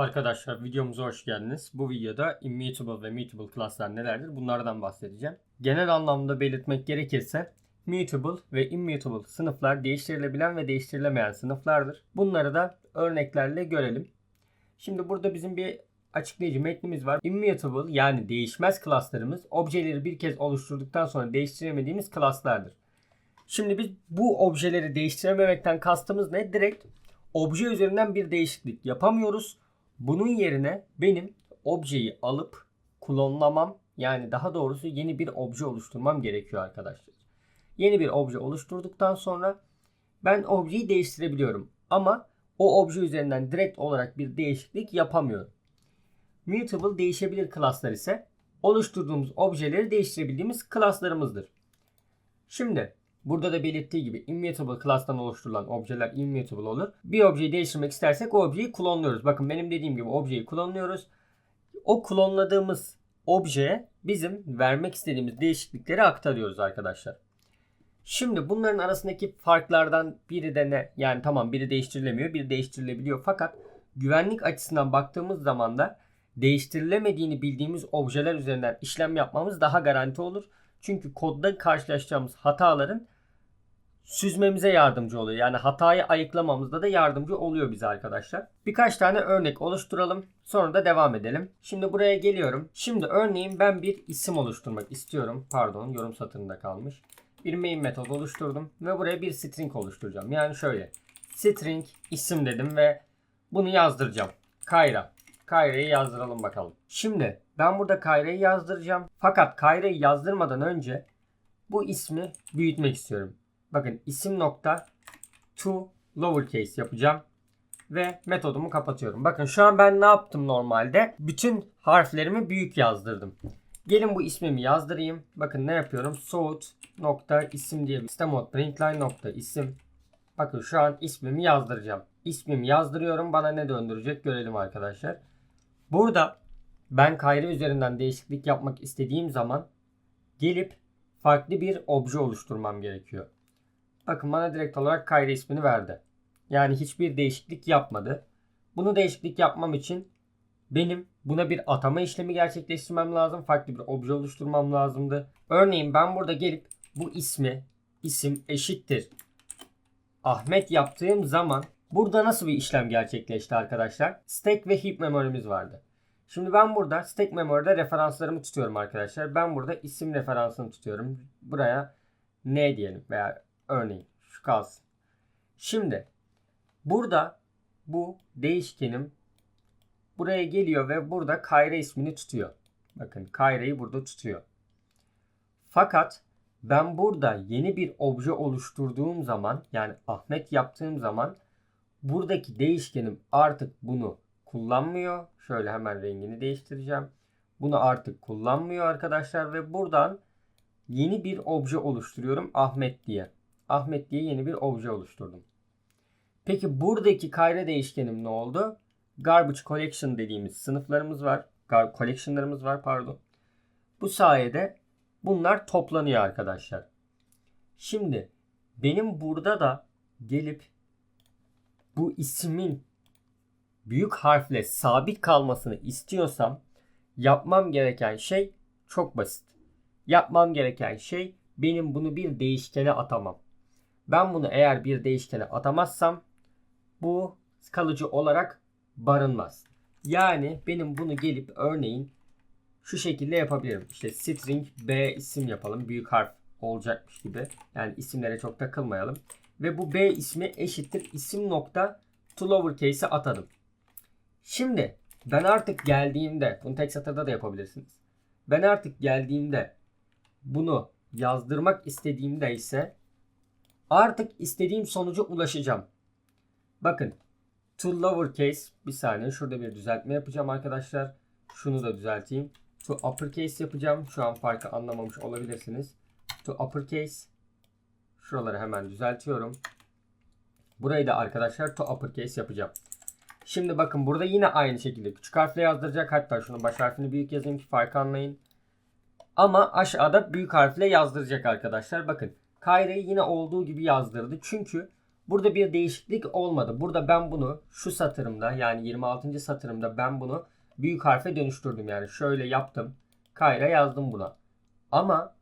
Arkadaşlar videomuza hoş geldiniz. Bu videoda immutable ve mutable classlar nelerdir bunlardan bahsedeceğim. Genel anlamda belirtmek gerekirse mutable ve immutable sınıflar değiştirilebilen ve değiştirilemeyen sınıflardır. Bunları da örneklerle görelim. Şimdi burada bizim bir açıklayıcı metnimiz var. Immutable yani değişmez klaslarımız objeleri bir kez oluşturduktan sonra değiştiremediğimiz klaslardır. Şimdi biz bu objeleri değiştirememekten kastımız ne? Direkt obje üzerinden bir değişiklik yapamıyoruz. Bunun yerine benim objeyi alıp klonlamam yani daha doğrusu yeni bir obje oluşturmam gerekiyor arkadaşlar. Yeni bir obje oluşturduktan sonra ben objeyi değiştirebiliyorum ama o obje üzerinden direkt olarak bir değişiklik yapamıyorum. Mutable değişebilir klaslar ise oluşturduğumuz objeleri değiştirebildiğimiz klaslarımızdır. Şimdi burada da belirttiği gibi immutable class'tan oluşturulan objeler immutable olur. Bir objeyi değiştirmek istersek o objeyi klonluyoruz. Bakın benim dediğim gibi objeyi klonluyoruz. O klonladığımız objeye bizim vermek istediğimiz değişiklikleri aktarıyoruz arkadaşlar. Şimdi bunların arasındaki farklardan biri de ne? Yani tamam biri değiştirilemiyor, biri değiştirilebiliyor. Fakat güvenlik açısından baktığımız zaman da değiştirilemediğini bildiğimiz objeler üzerinden işlem yapmamız daha garanti olur. Çünkü kodda karşılaşacağımız hataların süzmemize yardımcı oluyor. Yani hatayı ayıklamamızda da yardımcı oluyor bize arkadaşlar. Birkaç tane örnek oluşturalım. Sonra da devam edelim. Şimdi buraya geliyorum. Şimdi örneğin ben bir isim oluşturmak istiyorum. Pardon yorum satırında kalmış. Bir main metodu oluşturdum ve buraya bir string oluşturacağım. Yani şöyle string isim dedim ve bunu yazdıracağım. Kayra. Kayra'yı yazdıralım bakalım. Şimdi ben burada Kayra'yı yazdıracağım. Fakat Kayra'yı yazdırmadan önce bu ismi büyütmek istiyorum. Bakın isim nokta to lowercase yapacağım. Ve metodumu kapatıyorum. Bakın şu an ben ne yaptım normalde? Bütün harflerimi büyük yazdırdım. Gelin bu ismimi yazdırayım. Bakın ne yapıyorum? Soğut nokta isim diye sistem mod println nokta isim. Bakın şu an ismimi yazdıracağım. İsmimi yazdırıyorum. Bana ne döndürecek görelim arkadaşlar. Burada ben kayra üzerinden değişiklik yapmak istediğim zaman gelip farklı bir obje oluşturmam gerekiyor. Bakın bana direkt olarak kayra ismini verdi. Yani hiçbir değişiklik yapmadı. Bunu değişiklik yapmam için benim buna bir atama işlemi gerçekleştirmem lazım. Farklı bir obje oluşturmam lazımdı. Örneğin ben burada gelip bu ismi isim eşittir Ahmet yaptığım zaman burada nasıl bir işlem gerçekleşti arkadaşlar? Stack ve heap memorimiz vardı. Şimdi ben burada stack memory'de referanslarımı tutuyorum arkadaşlar. Ben burada isim referansını tutuyorum. Buraya ne diyelim veya örneğin şu kalsın. Şimdi burada bu değişkenim buraya geliyor ve burada Kayra ismini tutuyor. Bakın Kayra'yı burada tutuyor. Fakat ben burada yeni bir obje oluşturduğum zaman yani Ahmet yaptığım zaman buradaki değişkenim artık bunu kullanmıyor. Şöyle hemen rengini değiştireceğim. Bunu artık kullanmıyor arkadaşlar ve buradan yeni bir obje oluşturuyorum Ahmet diye. Ahmet diye yeni bir obje oluşturdum. Peki buradaki kayra değişkenim ne oldu? Garbage collection dediğimiz sınıflarımız var. Gar collection'larımız var pardon. Bu sayede bunlar toplanıyor arkadaşlar. Şimdi benim burada da gelip bu ismin büyük harfle sabit kalmasını istiyorsam yapmam gereken şey çok basit. Yapmam gereken şey benim bunu bir değişkene atamam. Ben bunu eğer bir değişkene atamazsam bu kalıcı olarak barınmaz. Yani benim bunu gelip örneğin şu şekilde yapabilirim. İşte string b isim yapalım. Büyük harf olacakmış gibi. Yani isimlere çok takılmayalım. Ve bu b ismi eşittir isim nokta to lowercase'e atadım. Şimdi ben artık geldiğimde bunu tek satırda da yapabilirsiniz. Ben artık geldiğimde bunu yazdırmak istediğimde ise artık istediğim sonuca ulaşacağım. Bakın to lowercase bir saniye şurada bir düzeltme yapacağım arkadaşlar. Şunu da düzelteyim. To uppercase yapacağım. Şu an farkı anlamamış olabilirsiniz. To uppercase. Şuraları hemen düzeltiyorum. Burayı da arkadaşlar to uppercase yapacağım. Şimdi bakın burada yine aynı şekilde küçük harfle yazdıracak. Hatta şunu baş harfini büyük yazayım ki farkı anlayın. Ama aşağıda büyük harfle yazdıracak arkadaşlar. Bakın Kayra'yı yine olduğu gibi yazdırdı. Çünkü Burada bir değişiklik olmadı. Burada ben bunu şu satırımda yani 26. satırımda ben bunu büyük harfe dönüştürdüm. Yani şöyle yaptım. Kayra yazdım buna. Ama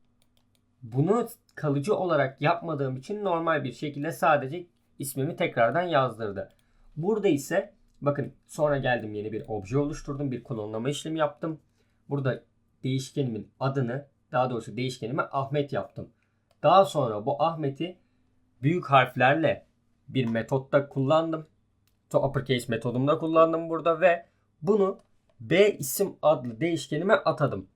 bunu kalıcı olarak yapmadığım için normal bir şekilde sadece ismimi tekrardan yazdırdı. Burada ise bakın sonra geldim yeni bir obje oluşturdum. Bir klonlama işlemi yaptım. Burada değişkenimin adını daha doğrusu değişkenime Ahmet yaptım. Daha sonra bu Ahmet'i büyük harflerle bir metotta kullandım. To uppercase metodumda kullandım burada ve bunu B isim adlı değişkenime atadım.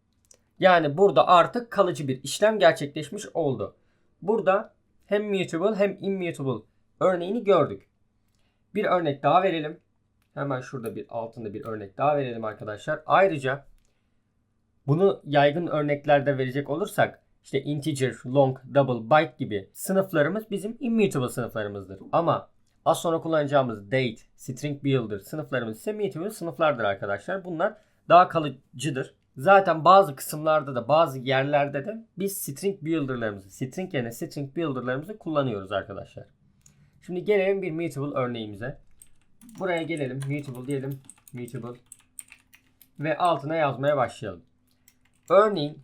Yani burada artık kalıcı bir işlem gerçekleşmiş oldu. Burada hem mutable hem immutable örneğini gördük. Bir örnek daha verelim. Hemen şurada bir altında bir örnek daha verelim arkadaşlar. Ayrıca bunu yaygın örneklerde verecek olursak işte integer, long, double, byte gibi sınıflarımız bizim immutable sınıflarımızdır. Ama az sonra kullanacağımız date, string builder sınıflarımız ise mutable sınıflardır arkadaşlar. Bunlar daha kalıcıdır. Zaten bazı kısımlarda da bazı yerlerde de biz string builder'larımızı, string yerine string builder'larımızı kullanıyoruz arkadaşlar. Şimdi gelelim bir mutable örneğimize. Buraya gelelim. Mutable diyelim. Mutable. Ve altına yazmaya başlayalım. Örneğin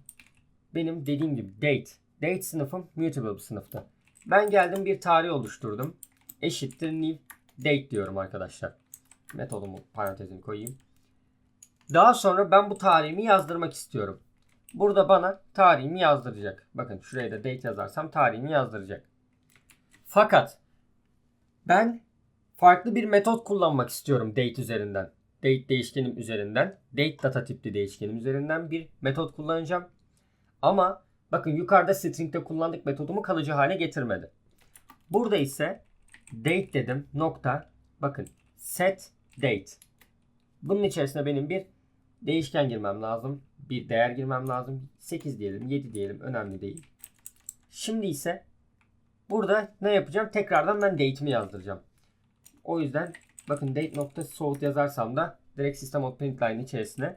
benim dediğim gibi date. Date sınıfım mutable bir sınıfta. Ben geldim bir tarih oluşturdum. Eşittir new date diyorum arkadaşlar. Metodumu parantezini koyayım. Daha sonra ben bu tarihimi yazdırmak istiyorum. Burada bana tarihimi yazdıracak. Bakın şuraya da date yazarsam tarihimi yazdıracak. Fakat ben farklı bir metot kullanmak istiyorum date üzerinden. Date değişkenim üzerinden, date data tipli değişkenim üzerinden bir metot kullanacağım. Ama bakın yukarıda string'de kullandık metodumu kalıcı hale getirmedi. Burada ise date dedim nokta bakın set date. Bunun içerisine benim bir değişken girmem lazım. Bir değer girmem lazım. 8 diyelim 7 diyelim önemli değil. Şimdi ise burada ne yapacağım? Tekrardan ben date'imi yazdıracağım. O yüzden bakın date nokta sort yazarsam da direkt system out println içerisine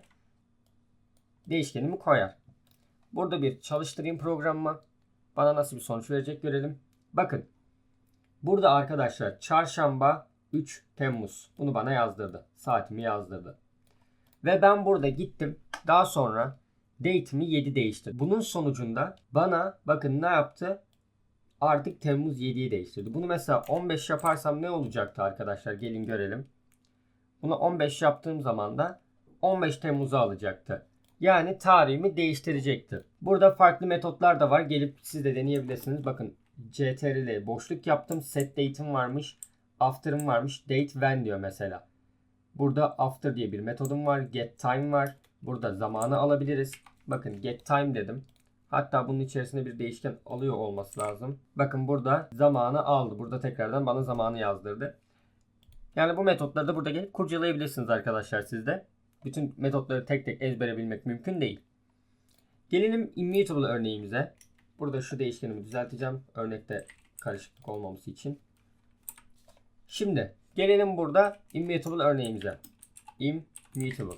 değişkenimi koyar. Burada bir çalıştırayım programıma. Bana nasıl bir sonuç verecek görelim. Bakın. Burada arkadaşlar çarşamba 3 Temmuz. Bunu bana yazdırdı. Saatimi yazdırdı. Ve ben burada gittim. Daha sonra date'imi 7 değiştirdim. Bunun sonucunda bana bakın ne yaptı? Artık Temmuz 7'yi değiştirdi. Bunu mesela 15 yaparsam ne olacaktı arkadaşlar? Gelin görelim. Bunu 15 yaptığım zaman da 15 Temmuz'u alacaktı. Yani tarihimi değiştirecektir. Burada farklı metotlar da var. Gelip siz de deneyebilirsiniz. Bakın CTRL boşluk yaptım. Set date'im varmış. After'ım varmış. Date when diyor mesela. Burada after diye bir metodum var. Get time var. Burada zamanı alabiliriz. Bakın get time dedim. Hatta bunun içerisinde bir değişken alıyor olması lazım. Bakın burada zamanı aldı. Burada tekrardan bana zamanı yazdırdı. Yani bu metotları da burada gelip kurcalayabilirsiniz arkadaşlar sizde. Bütün metotları tek tek ezbere bilmek mümkün değil. Gelelim immutable örneğimize. Burada şu değişkenimi düzelteceğim. Örnekte karışıklık olmaması için. Şimdi gelelim burada immutable örneğimize. Immutable.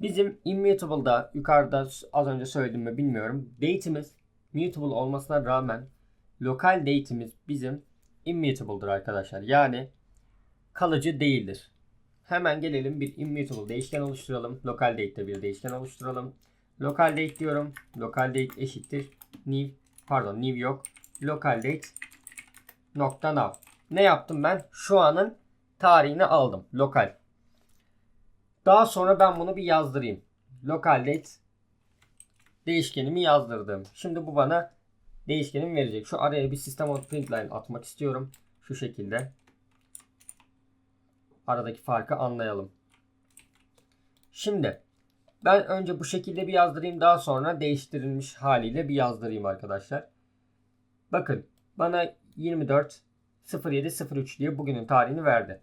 Bizim immutable'da yukarıda az önce söyledim mi bilmiyorum. Date'imiz mutable olmasına rağmen lokal date'imiz bizim immutable'dır arkadaşlar. Yani kalıcı değildir. Hemen gelelim bir immutable değişken oluşturalım. Local date'de bir değişken oluşturalım. Local date diyorum. Local date eşittir. New pardon new yok. Local date nokta now. Ne yaptım ben? Şu anın tarihini aldım. Lokal. Daha sonra ben bunu bir yazdırayım. Local date değişkenimi yazdırdım. Şimdi bu bana değişkenim verecek. Şu araya bir system out println atmak istiyorum. Şu şekilde. Aradaki farkı anlayalım. Şimdi ben önce bu şekilde bir yazdırayım. Daha sonra değiştirilmiş haliyle bir yazdırayım arkadaşlar. Bakın bana 24 07 03 diye bugünün tarihini verdi.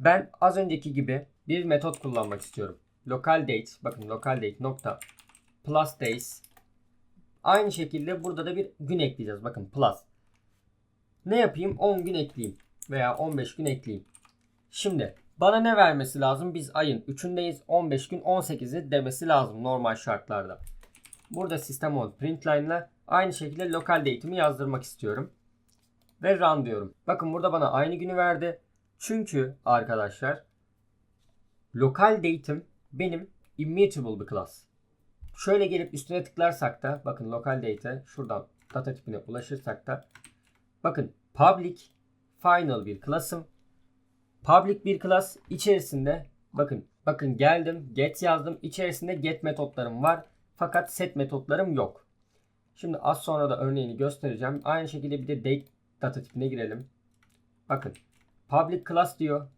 Ben az önceki gibi bir metot kullanmak istiyorum. Local date bakın local date nokta plus days aynı şekilde burada da bir gün ekleyeceğiz. Bakın plus. Ne yapayım? 10 gün ekleyeyim veya 15 gün ekleyeyim. Şimdi bana ne vermesi lazım? Biz ayın 3'ündeyiz. 15 gün 18'i demesi lazım normal şartlarda. Burada sistem on println ile aynı şekilde local date'imi yazdırmak istiyorum. Ve run diyorum. Bakın burada bana aynı günü verdi. Çünkü arkadaşlar lokal date'im benim immutable bir class. Şöyle gelip üstüne tıklarsak da bakın lokal date'e şuradan data tipine ulaşırsak da bakın public final bir class'ım. Public bir class içerisinde bakın bakın geldim get yazdım içerisinde get metotlarım var fakat set metotlarım yok. Şimdi az sonra da örneğini göstereceğim. Aynı şekilde bir de date data tipine girelim. Bakın public class diyor.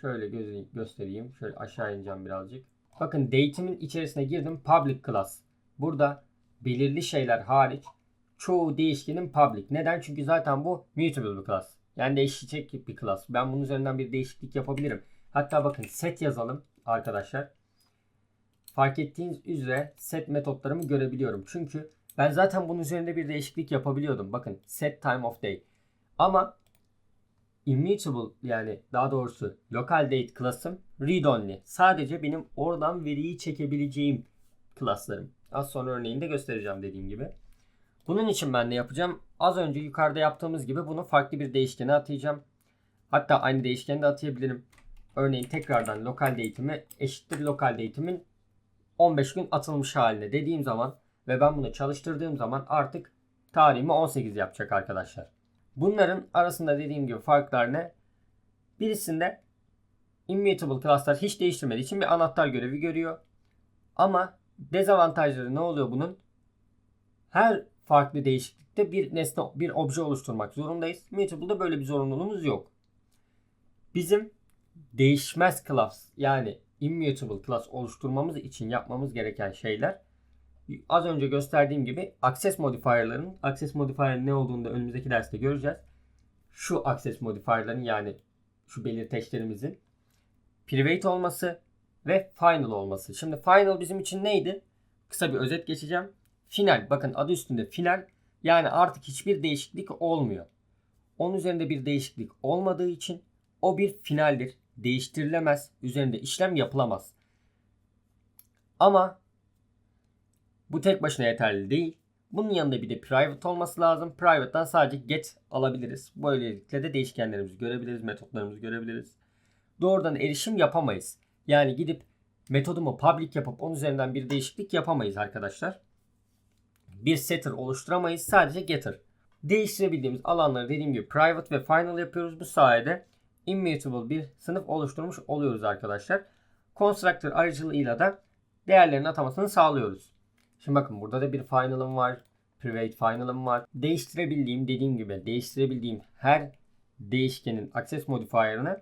Şöyle göz- göstereyim. Şöyle aşağı ineceğim birazcık. Bakın date'imin içerisine girdim. Public class. Burada belirli şeyler hariç çoğu değişkenin public. Neden? Çünkü zaten bu mutable bir class. Yani değişecek bir class. Ben bunun üzerinden bir değişiklik yapabilirim. Hatta bakın set yazalım arkadaşlar. Fark ettiğiniz üzere set metotlarımı görebiliyorum. Çünkü ben zaten bunun üzerinde bir değişiklik yapabiliyordum. Bakın set time of day. Ama immutable yani daha doğrusu local date class'ım read only. Sadece benim oradan veriyi çekebileceğim class'larım. Az sonra örneğini de göstereceğim dediğim gibi. Bunun için ben ne yapacağım? Az önce yukarıda yaptığımız gibi bunu farklı bir değişkene atayacağım. Hatta aynı değişkeni de atayabilirim. Örneğin tekrardan lokal date'imi eşittir lokal date'imin 15 gün atılmış haline dediğim zaman ve ben bunu çalıştırdığım zaman artık tarihimi 18 yapacak arkadaşlar. Bunların arasında dediğim gibi farklar ne? Birisinde immutable class'lar hiç değiştirmediği için bir anahtar görevi görüyor. Ama dezavantajları ne oluyor bunun? Her farklı değişiklikte bir nesne, bir obje oluşturmak zorundayız. Mutable'da böyle bir zorunluluğumuz yok. Bizim değişmez class yani immutable class oluşturmamız için yapmamız gereken şeyler az önce gösterdiğim gibi access modifier'ların access modifier ne olduğunu da önümüzdeki derste göreceğiz. Şu access modifier'ların yani şu belirteçlerimizin private olması ve final olması. Şimdi final bizim için neydi? Kısa bir özet geçeceğim. Final bakın adı üstünde final yani artık hiçbir değişiklik olmuyor. Onun üzerinde bir değişiklik olmadığı için o bir finaldir. Değiştirilemez. Üzerinde işlem yapılamaz. Ama bu tek başına yeterli değil. Bunun yanında bir de private olması lazım. Private'dan sadece get alabiliriz. Böylelikle de değişkenlerimizi görebiliriz, metotlarımızı görebiliriz. Doğrudan erişim yapamayız. Yani gidip metodumu public yapıp onun üzerinden bir değişiklik yapamayız arkadaşlar. Bir setter oluşturamayız. Sadece getter. Değiştirebildiğimiz alanları dediğim gibi private ve final yapıyoruz. Bu sayede immutable bir sınıf oluşturmuş oluyoruz arkadaşlar. Constructor aracılığıyla da değerlerin atamasını sağlıyoruz. Şimdi bakın burada da bir final'ım var. Private final'ım var. Değiştirebildiğim dediğim gibi değiştirebildiğim her değişkenin access modifier'ını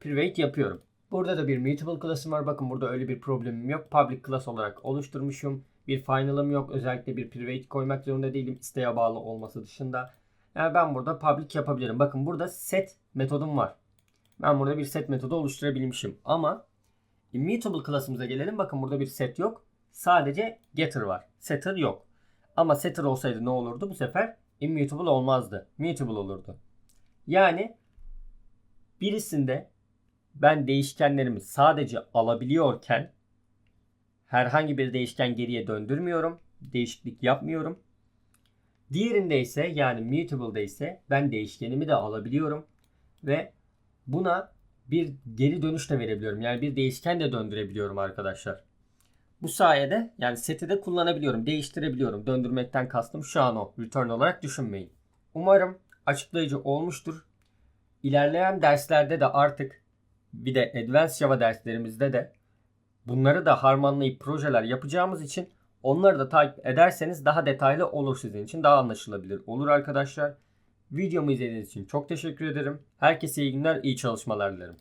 private yapıyorum. Burada da bir mutable class'ım var. Bakın burada öyle bir problemim yok. Public class olarak oluşturmuşum. Bir final'ım yok. Özellikle bir private koymak zorunda değilim. isteğe bağlı olması dışında. Yani ben burada public yapabilirim. Bakın burada set metodum var. Ben burada bir set metodu oluşturabilmişim. Ama immutable class'ımıza gelelim. Bakın burada bir set yok. Sadece getter var. Setter yok. Ama setter olsaydı ne olurdu? Bu sefer immutable olmazdı. Mutable olurdu. Yani birisinde ben değişkenlerimi sadece alabiliyorken herhangi bir değişken geriye döndürmüyorum. Değişiklik yapmıyorum. Diğerinde ise yani mutable'da ise ben değişkenimi de alabiliyorum ve buna bir geri dönüş de verebiliyorum. Yani bir değişken de döndürebiliyorum arkadaşlar. Bu sayede yani seti de kullanabiliyorum, değiştirebiliyorum. Döndürmekten kastım şu an o. Return olarak düşünmeyin. Umarım açıklayıcı olmuştur. İlerleyen derslerde de artık bir de Advanced Java derslerimizde de bunları da harmanlayıp projeler yapacağımız için onları da takip ederseniz daha detaylı olur sizin için. Daha anlaşılabilir olur arkadaşlar. Videomu izlediğiniz için çok teşekkür ederim. Herkese iyi günler, iyi çalışmalar dilerim.